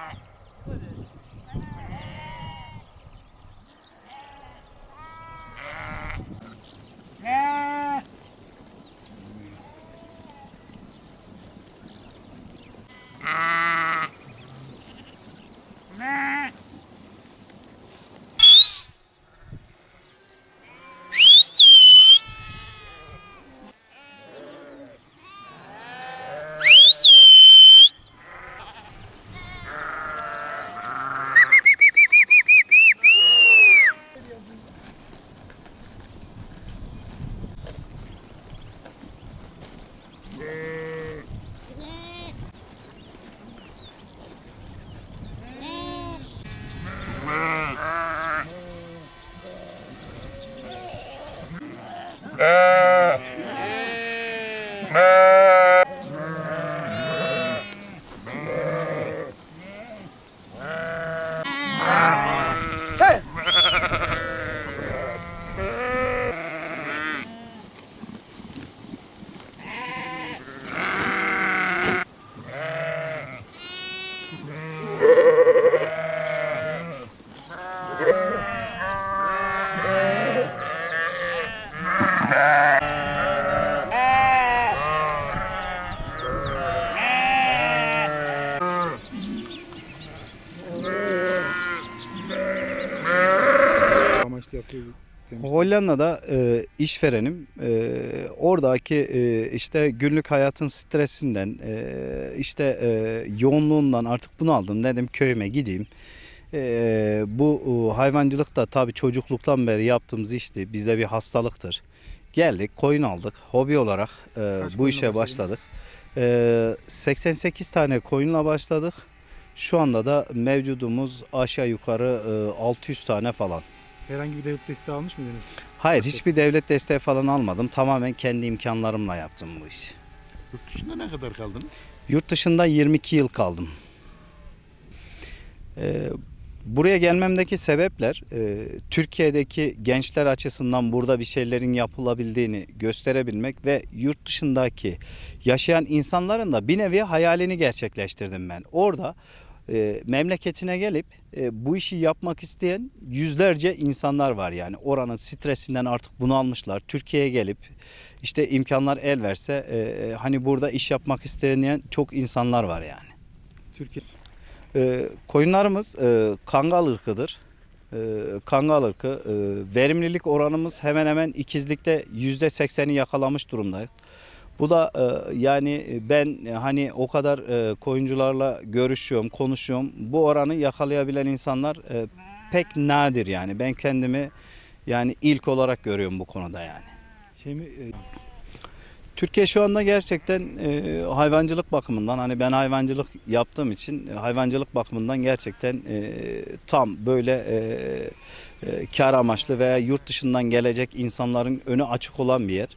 Ah. Ah! Demiştim. Hollanda'da e, işverenim. E, oradaki e, işte günlük hayatın stresinden, e, işte e, yoğunluğundan artık bunu aldım. Dedim köyüme gideyim. E, bu e, hayvancılık da tabii çocukluktan beri yaptığımız işti. Bizde bir hastalıktır. Geldik, koyun aldık. Hobi olarak e, Kaç bu işe başladık. E, 88 tane koyunla başladık. Şu anda da mevcudumuz aşağı yukarı e, 600 tane falan. Herhangi bir devlet desteği almış mıydınız? Hayır hiçbir devlet desteği falan almadım. Tamamen kendi imkanlarımla yaptım bu işi. Yurt dışında ne kadar kaldınız? Yurt dışında 22 yıl kaldım. Ee, buraya gelmemdeki sebepler e, Türkiye'deki gençler açısından burada bir şeylerin yapılabildiğini gösterebilmek ve yurt dışındaki yaşayan insanların da bir nevi hayalini gerçekleştirdim ben. Orada e, memleketine gelip e, bu işi yapmak isteyen yüzlerce insanlar var yani. Oranın stresinden artık bunu almışlar. Türkiye'ye gelip işte imkanlar el verse e, hani burada iş yapmak isteyen çok insanlar var yani. Türkiye E, koyunlarımız e, kangal ırkıdır. E, kangal ırkı e, verimlilik oranımız hemen hemen ikizlikte yüzde sekseni yakalamış durumdayız. Bu da e, yani ben e, hani o kadar e, koyuncularla görüşüyorum, konuşuyorum. Bu oranı yakalayabilen insanlar e, pek nadir yani. Ben kendimi yani ilk olarak görüyorum bu konuda yani. şey mi? e, Türkiye şu anda gerçekten e, hayvancılık bakımından hani ben hayvancılık yaptığım için e, hayvancılık bakımından gerçekten e, tam böyle e, e, kar amaçlı veya yurt dışından gelecek insanların önü açık olan bir yer.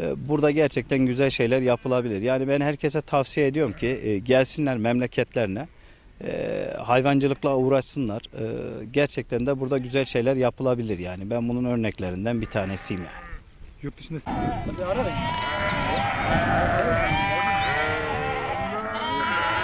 Ee, burada gerçekten güzel şeyler yapılabilir. Yani ben herkese tavsiye ediyorum ki e, gelsinler memleketlerine. E, hayvancılıkla uğraşsınlar. E, gerçekten de burada güzel şeyler yapılabilir yani. Ben bunun örneklerinden bir tanesiyim yani. Yurt dışında...